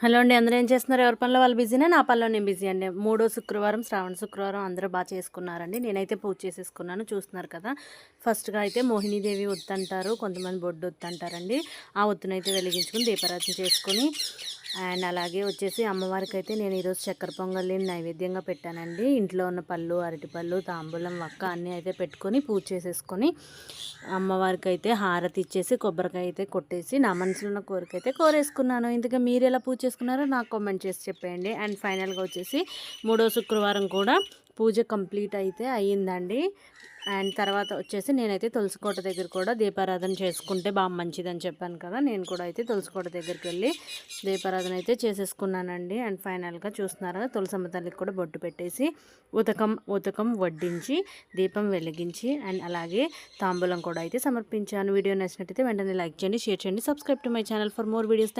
Hello అండి అందరూ ఏం చేస్తున్నారు? ఎవరి పనిలో? వాళ్ళు బిజీనే? నా పనిలో నేను బిజీ అండి. మూడో శుక్రవారం శ్రావణ శుక్రవారం అందరూ బాగా చేసుకున్నారండి. నేనైతే పూజ చేసేసుకున్నాను చూస్తున్నారు కదా. ఫస్ట్గా అయితే మోహినీదేవి ఒత్తంటారు కొంతమంది బొడ్డు ఒత్తంటారండి. ఆ ఒత్తునైతే వెలిగించుకుని దీపారాధన చేసుకుని అండ్ అలాగే వచ్చేసి అమ్మవారికి అయితే నేను ఈరోజు చక్కెర పొంగల్ని నైవేద్యంగా పెట్టానండి. ఇంట్లో ఉన్న పళ్ళు అరటిపళ్ళు తాంబూలం వక్క అన్నీ అయితే పెట్టుకొని పూజ చేసేసుకొని అమ్మవారికి అయితే హారతి ఇచ్చేసి కొబ్బరికాయ అయితే కొట్టేసి నా మనసులో ఉన్న కోరిక అయితే కోరేసుకున్నాను. ఇందుకే మీరు ఎలా పూజ చేసుకున్నారో నాకు కామెంట్ చేసి చెప్పేయండి. అండ్ ఫైనల్గా వచ్చేసి మూడో శుక్రవారం కూడా పూజ కంప్లీట్ అయితే అయ్యిందండి. అండ్ తర్వాత వచ్చేసి నేనైతే తులసికోట దగ్గర కూడా దీపారాధన చేసుకుంటే బాగా మంచిదని చెప్పాను కదా. నేను కూడా అయితే తులసికోట దగ్గరికి వెళ్ళి దీపారాధన అయితే చేసేసుకున్నానండి. అండ్ ఫైనల్గా చూస్తున్నారా తులసమ్మ తల్లికి కూడా బొట్టు పెట్టేసి ఉతకం ఉతకం వడ్డించి దీపం వెలిగించి అండ్ అలాగే తాంబూలం కూడా అయితే సమర్పించాను. వీడియో నచ్చినట్టయితే వెంటనే లైక్ చేయండి షేర్ చేయండి subscribe to my channel for more videos.